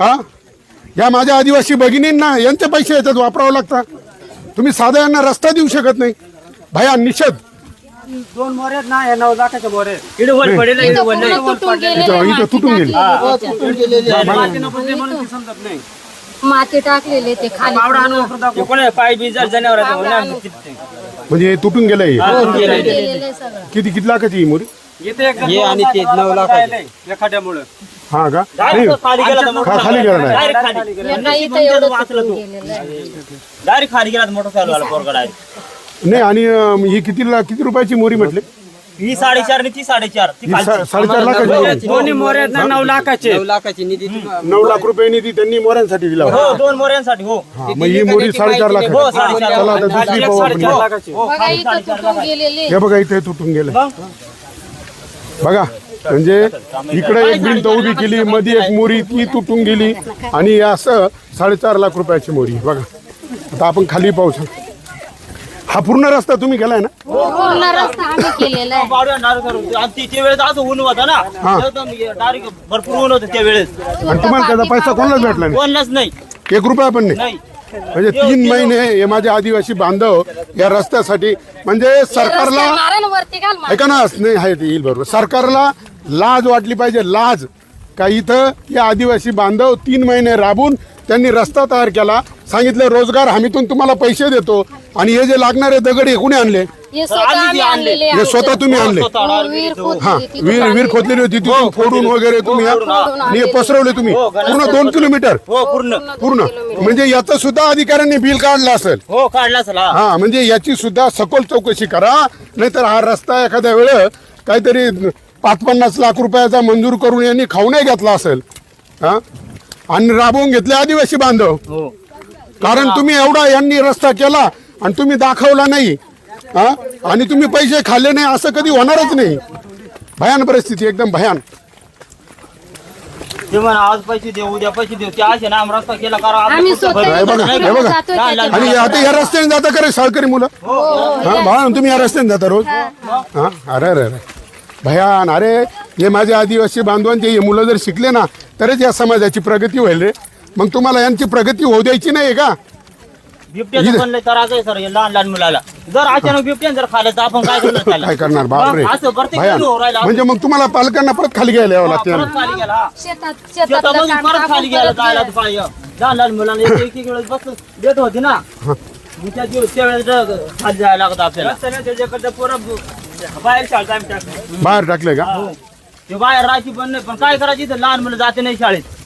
हा? या माझ्या आदिवासी भगिनींना यांचे पैसे येतात वापरावं लागतात. तुम्ही साधा यांना रस्ता देऊ शकत नाही. भया निषेध. दोन मोरे ना नऊ पडेल नाही. तुटून गेलेले इथं- इथं तुटून गेली. मातीनं पण ते म्हणून ते समजत नाही. माती टाकलेले ते खाली. पावडा आणून वापरून दाखव. ते कोणा पाय बी जर जनावर आहे, म्हणून आम्ही तिथे- म्हणजे तुटून गेलंय. गेलेलं आहे सगळं. किती किती लाखाची ही मोरी? इथे एक जण आणि ते नऊ लाखाचे. एखाद्यामुळे. हा का? नाही. खाली गेला तर मोठा खा- खाली गेला नाही. डायरेक्ट खाली इथं एवढं डायरेक्ट गेला तर पोरगा डायरेक्ट नाही आणि अं, ही किती ला- किती रुपयाची मोरी म्हटले? ही साडेचार आणि ती साडेचार. ती ही खालची. सा- साडेचार लाखाची मोरी. दोन्ही मोरे आहेत ना नऊ लाखाचे. नऊ लाख रुपये निधी त्यांनी मोऱ्यांसाठी दिला होता. हो दोन मोऱ्यांसाठी हो. हा, मग ही मोरी साडेचार लाख हो साडेचार चला आता दुसरी पाहू आपण. चार लाखाचे. हो बघा इथं तुटून गेलेले. हे बघा इथे तुटून गेलं. बघा. म्हणजे इकडे एक भिंत उभी केली मध्ये एक मोरी ती तुटून गेली आणि हे असं साडेचार लाख रुपयाची मोरी बघा. आता आपण खाली पाहू शकतो. हा पूर्ण रस्ता तुम्ही गेलाय ना? पूर्ण रस्ता आम्ही केलेला आहे. पावड्या डायरेक्ट करून आणि ती- त्या वेळेस असं ऊन होता ना? एकदम डायरेक्ट भरपूर ऊन होतं त्या वेळेस. आणि तुम्हाला त्याचा पैसा कोणालाच भेटला नाही. कोणलाच नाही. एक रुपया पण नाही. नाही. म्हणजे तीन महिने हे माझे आदिवासी बांधव या रस्त्यासाठी म्हणजे सरकारला मारण वरती घाल ऐका ना नाही आहे ते येईल बरोबर. सरकारला लाज वाटली पाहिजे. लाज. का इथं या आदिवासी बांधव तीन महिने राबून त्यांनी रस्ता तयार केला. सांगितलं रोजगार हमीतून तुम्हाला पैसे देतो आणि हे जे लागणारे दगड हे कुणी आणले? हे स्वतः हे तुम्ही आणले. हो, वीर हा वीर. खोदलेली होती. तिथून फोडून वगैरे तुम्ही हा? आणि हे पसरवले तुम्ही. पूर्ण दोन किलोमीटर. हो पूर्ण. पूर्ण म्हणजे याचं सुद्धा अधिकाऱ्यांनी बिल काढलं असेल. हो काढला चला हा. म्हणजे याची सुद्धा सखोल चौकशी करा. नाहीतर हा रस्ता एखाद्या वेळ काहीतरी पाच पन्नास लाख रुपयाचा मंजूर करून यांनी खाऊ नाही घेतला असेल हा? आणि राबवून घेतले आदिवासी बांधव. हो. कारण तुम्ही एवढा यांनी रस्ता केला आणि तुम्ही दाखवला नाही हा? आणि तुम्ही पैसे खाल्ले नाही असं कधी होणारच नाही. भयान परिस्थिती एकदम भयान. ते म्हणा आज पैसे देऊ उद्या पैसे देऊ. ते असे ना आम रस्ता केला करा आम्ही स्वतः हे बघा, इथं हे बघा. जातोय त्याच्यात. आणि आता या रस्त्याने जाता का रे शाळकरी मुलं? हा. भावा तुम्ही या रस्त्याने जाता रोज? हा? अरे अरे अरे. भयान. अरे हे माझे आदिवासी बांधवांचे हे मुलं जर शिकले ना तरच या समाजाची प्रगती होईल रे. मग तुम्हाला यांची प्रगती होऊ द्यायची नाही का? बिबट्याचं पण लय त्रास आहे सर हे लहान लहान मुलाला. जर अचानक बिबट्याने जर खाल्लं तर आपण काय करणार त्याला? काय करणार? बापरे. मग असं प्रत्येक भयान. वेळी होऊ राहिलं. म्हणजे मग तुम्हाला पालकांना परत खाली घ्यायला यावं लागते परत खाली गेला हा. शेतात शेतातलं शेतामधून काम परत टाकून खाली गेला परत जायला तर पाहिजे. लहान लहान मुलांना एक एक एक वेळेस बस देत होती ना. मग त्या दिवस त्या वेळेस खाली जायला लागत आपल्याला. त्याच्याकडे पोरं बाहेर शाळेत आम्ही टाकलं बाहेर टाकले का? ते बाहेर राहायची पण नाही पण काय करायची इथं? लहान मुलं जाते नाही शाळेत.